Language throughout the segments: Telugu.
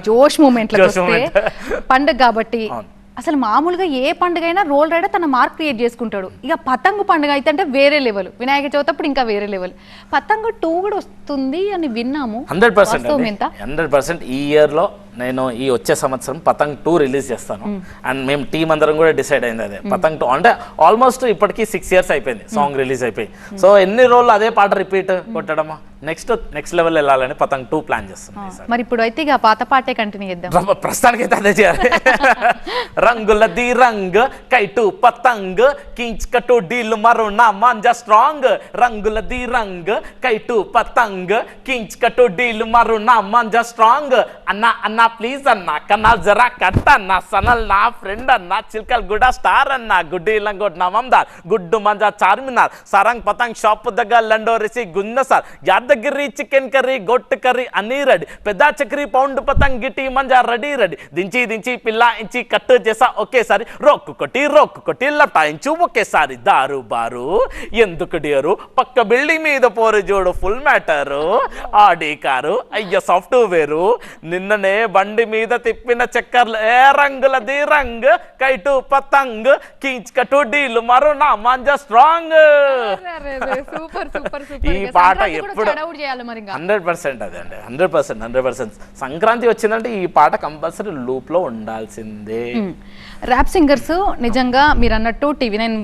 జోష్ మూమెంట్ జోష్ వస్తే moment. పండుగ కాబట్టి. అసలు మామూలుగా ఏ పండుగ అయినా రోల్ రైడర్ తన మార్క్ క్రియేట్ చేసుకుంటాడు. ఇక పతంగు పండుగ అయితే అంటే వేరే లెవెల్. వినాయక చవితి అప్పుడు ఇంకా వేరే లెవెల్. పతంగు టూ కూడా వస్తుంది అని విన్నాము. హండ్రెడ్ పర్సెంట్ హండ్రెడ్ పర్సెంట్ ఈ ఇయర్లో నేను ఈ వచ్చే సంవత్సరం పతంగ్ టూ రిలీజ్ చేస్తాను. అండ్ మేము టీం అందరం కూడా డిసైడ్ అయింది అదే. పతంగ్ టూ అంటే ఆల్మోస్ట్ ఇప్పటికి సిక్స్ ఇయర్స్ అయిపోయింది. సాంగ్ రిలీజ్ అయిపోయి. సో ఎన్ని రోజులు అదే పాట రిపీట్ కొట్టడమా? నెక్స్ట్ నెక్స్ట్ లెవెల్ వెళ్ళాలని పతంగ్ టూ ప్లాన్ చేస్తున్నాం. మరి ఇప్పుడు అయితే ఇక పాత పాటే కంటిన్యూ చేద్దాం. ప్రస్తుతానికి అయితే అదే చేయాలి. రంగులది రంగ్ కైటు పతంగ్ కించ్ కటు డీల్ మరో నా మాంజా స్ట్రాంగ్. రంగులది రంగ్ కైటు పతంగ్ కించ్ కటు డీల్ మరో నా మాంజా స్ట్రాంగ్. అన్న అన్న ప్లీజ్ అన్న కన్నా జరా కట్ అన్న సనల్ నా ఫ్రెండ్ అన్న చిల్కల్ గుడ స్టార్ అన్న గుడ్డి లంగోట్ నవందార్ గుడ్డు మంజా చార్మినార్ సరంగ్ పతంగ్ షాప్ దగ్గర లండోరిసి గున్న సార్ యాదగిరి చికెన్ కర్రీ గొట్టు కర్రీ అన్నీ రెడీ. పెద్ద చక్రీ పౌండ్ పతంగ్ గిట్టి మంజా రెడీ రెడీ. దించి దించి పిల్ల ఇంచి కట్టు చేసా ఒకేసారి. రొక్కు కొట్టి రొక్కు కొట్టి లటాయించు ఒకేసారి. దారు బారు. ఎందుకు డియరు? పక్క బిల్డింగ్ మీద పోరు చూడు ఫుల్ మ్యాటరు. ఆడి కారు అయ్య సాఫ్ట్వేరు నిన్ననే బండి మీద తిప్పిన చక్కర్లు ఏ రంగులది రంగ్? కైటు పతంగ్ కీచ్ కటు డీలు మరో నా మంజా స్ట్రాంగ్. సూపర్ సూపర్ ఈ పాట ఎప్పుడు చేయాలి మరి ఇంకా? హండ్రెడ్ పర్సెంట్ అదే అండి. Hundred percent hundred percent. Sankranti వచ్చిందంటే ఈ పాట కంపల్సరీ లూప్లో ఉండాల్సిందే ర్యాప్ సింగర్స్ నిజంగా మీరు అన్నట్టు టీవీ నైన్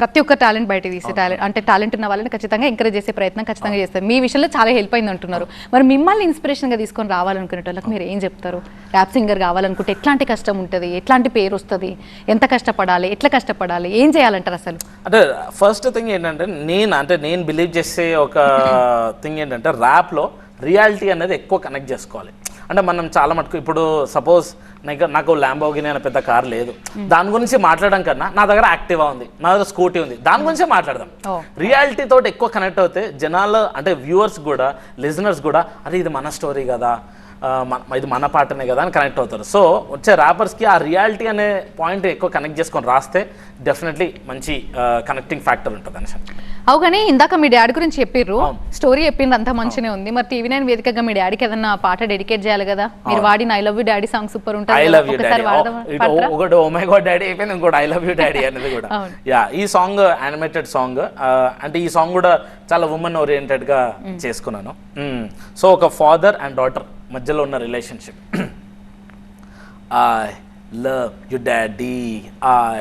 ప్రతి ఒక్క టాలెంట్ బయట తీసే టాలెంట్ అంటే టాలెంట్ ఉన్న వాళ్ళని ఖచ్చితంగా ఎంకరేజ్ చేసే ప్రయత్నం ఖచ్చితంగా చేస్తారు. మీ విషయంలో చాలా హెల్ప్ అయింది అంటున్నారు. మరి మిమ్మల్ని ఇన్స్పిరేషన్గా తీసుకొని రావాలనుకునే వాళ్ళకి మీరు ఏం చెప్తారు? ర్యాప్ సింగర్ కావాలనుకుంటే ఎట్లాంటి కష్టం ఉంటుంది? ఎట్లాంటి పేరు వస్తుంది? ఎంత కష్టపడాలి? ఎట్లా కష్టపడాలి? ఏం చేయాలంటారు అసలు? అంటే ఫస్ట్ థింగ్ ఏంటంటే నేను అంటే నేను బిలీవ్ చేసే ఒక థింగ్ ఏంటంటే ర్యాప్లో రియాలిటీ అనేది ఎక్కువ కనెక్ట్ చేసుకోవాలి. అంటే మనం చాలా మటుకు ఇప్పుడు సపోజ్ నాకు నాకు ల్యాంబోగిని అనే పెద్ద కార్ లేదు. దాని గురించి మాట్లాడడం కన్నా నా దగ్గర యాక్టివా ఉంది నా దగ్గర స్కూటీ ఉంది. దాని గురించే మాట్లాడదాం. రియాలిటీ తోటి ఎక్కువ కనెక్ట్ అవుతే జనాలు అంటే వ్యూవర్స్ కూడా లిజనర్స్ కూడా అరే ఇది మన స్టోరీ కదా. ఇది మన పాటనే కదా అని కనెక్ట్ అవుతారు. సో వచ్చే ర్యాపర్స్కి ఆ రియాలిటీ అనే పాయింట్ ఎక్కువ కనెక్ట్ చేసుకొని రాస్తే డెఫినెట్లీ మంచి కనెక్టింగ్ ఫ్యాక్టర్ ఉంటుంది అని అవు కానీ ఇందాక మీ డాడీ గురించి చెప్పిర్రు. స్టోరీ చెప్పిండ్రు అంతా మంచిగా ఉంది. మరి టీవీ నైన్ వేదికగా మీ డాడీకి ఏదన్నా పాట డెడికేట్ చేయాలి కదా? మీరు వాడిన I love you daddy song super I ఉంటుంది ఒకటి ఓ మై గాడ్ డాడీ అయిపోయింది ఇంకోటి ఐ లవ్ యూ డాడీ అనేది కూడా. యా ఈ సాంగ్ యానిమేటెడ్ సాంగ్ అంటే ఈ సాంగ్ కూడా చాలా ఉమెన్ ఓరియంటెడ్గా చేసుకున్నాను. సో ఒక ఫాదర్ అండ్ డాటర్ మధ్యలో ఉన్న relationship I love you daddy I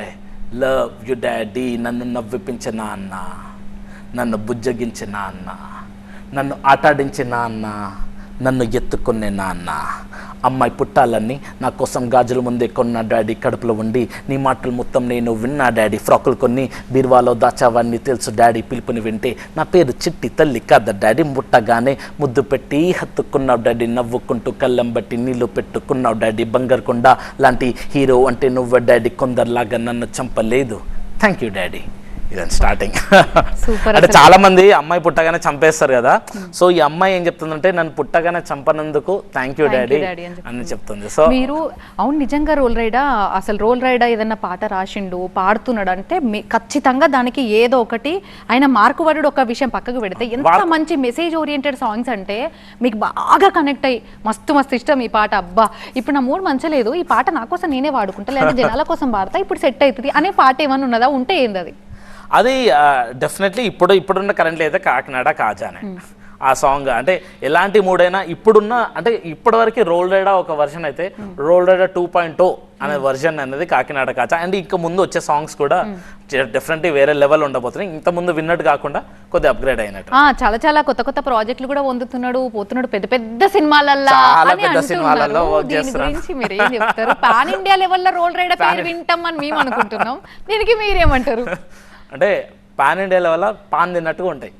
love you daddy నన్ను నవ్విపించిన నాన్న. నన్ను బుజ్జగించిన అన్న నన్ను ఆటాడించిన నాన్న. నన్ను ఎత్తుకునే నాన్న. అమ్మాయి పుట్టాలని నా కోసం గాజుల ముందే కొన్న డాడీ కడుపులో ఉండి నీ మాటలు మొత్తం నేను విన్నా డాడీ. ఫ్రాకులు కొన్ని బీర్వాలో దాచావాన్ని తెలుసు డాడీ పిలుపుని వింటే. నా పేరు చిట్టి తల్లి కాద డాడీ ముట్టగానే ముద్దు పెట్టి హత్తుకున్నావు డాడీ. నవ్వుకుంటూ కళ్ళం బట్టి నీళ్ళు పెట్టుకున్నావు డాడీ. బంగారు కొండ లాంటి హీరో అంటే నువ్వు డాడీ. కొందరిలాగా నన్ను చంపలేదు. Thank you daddy. ఇదని స్టార్టింగ్ సూపర్ అంటే చాలా మంది అమ్మాయి పుట్టగానే చంపేస్తారు కదా. సో ఈ అమ్మాయి ఏం చెప్తుందంటే నన్ను పుట్టగానే చంపనందుకు థ్యాంక్ యూ డాడీ అని చెప్తుంది. సో మీరు అవును నిజంగా రోల్ రైడా అసలు రోల్ రైడా ఏదన్నా పాట రాసిండు పాడుతున్నాడు అంటే ఖచ్చితంగా దానికి ఏదో ఒకటి ఆయన మార్కు పడుడు ఒక విషయం పక్కకు పెడితే ఎంత మంచి మెసేజ్ ఓరియంటెడ్ సాంగ్స్ అంటే మీకు బాగా కనెక్ట్ అయ్యి మస్తు మస్తు ఇష్టం ఈ పాట. అబ్బా ఇప్పుడు నా మూడు మంచలేదు ఈ పాట నా కోసం నేనే వాడుకుంటా లేదా జనాల కోసం పాడతా ఇప్పుడు సెట్ అవుతుంది అనే పాట ఏమన్నా ఉన్నదా? ఉంటే ఏంది అది అది డెఫినెట్లీ ఇప్పుడు ఇప్పుడున్న కరెంట్లో అయితే కాకినాడ కాజానే. ఆ సాంగ్ అంటే ఎలాంటి మూడైనా ఇప్పుడున్న అంటే ఇప్పటివరకు రోల్ రైడా ఒక వర్షన్ అయితే Roll Rida two point two అనే వర్షన్ అనేది కాకినాడ కాజా. అండ్ ఇంకా ముందు వచ్చే సాంగ్స్ కూడా డెఫినెట్లీ వేరే లెవెల్ ఉండబోతున్నాయి. ఇంత ముందు విన్నట్టు కాకుండా కొద్దిగా అప్గ్రేడ్ అయినట్టు. చాలా చాలా కొత్త కొత్త ప్రాజెక్టులు కూడా పొందుతున్నాడు పోతున్నాడు పెద్ద పెద్ద చాలా అని పెద్ద. సినిమాలలో మీరు ఏం చెప్తారు? పాన్ ఇండియా లెవెల్లో రోల్ రైడర్ పేరు వింటాం అని మేము అనుకుంటున్నాం. దీనికి మీరేమంటారు? అంటే పాన్ ఇండియా లెవెల్ పాన్ తిన్నట్టుగా ఉంటాయి.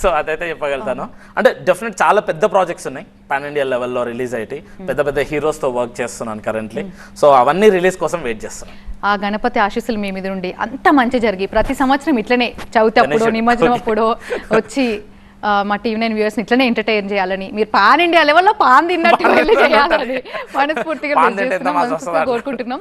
సో అదైతే చెప్పగలుగుతాను. అంటే డెఫినెట్ చాలా పెద్ద ప్రాజెక్ట్స్ ఉన్నాయి పాన్ ఇండియా లెవెల్లో రిలీజ్ అయితే పెద్ద పెద్ద హీరోస్తో వర్క్ చేస్తున్నాను కరెంట్లీ సో అవన్నీ రిలీజ్ కోసం వెయిట్ చేస్తున్నాను. ఆ గణపతి ఆశీస్సులు మీ మీద ఉండి అంత మంచి జరిగి ప్రతి సంవత్సరం ఇట్లనే చవితి అప్పుడు. నిమజ్జనం అప్పుడు వచ్చి మా టీవీ నైన్ వ్యూవర్స్ ఇట్లనే ఎంటర్టైన్ చేయాలని. మీరు పాన్ ఇండియా లెవెల్లో పాన్ తిన్నట్టు వెళ్ళి చేయాలని మనస్ఫూర్తిగా. కోరుకుంటున్నాం.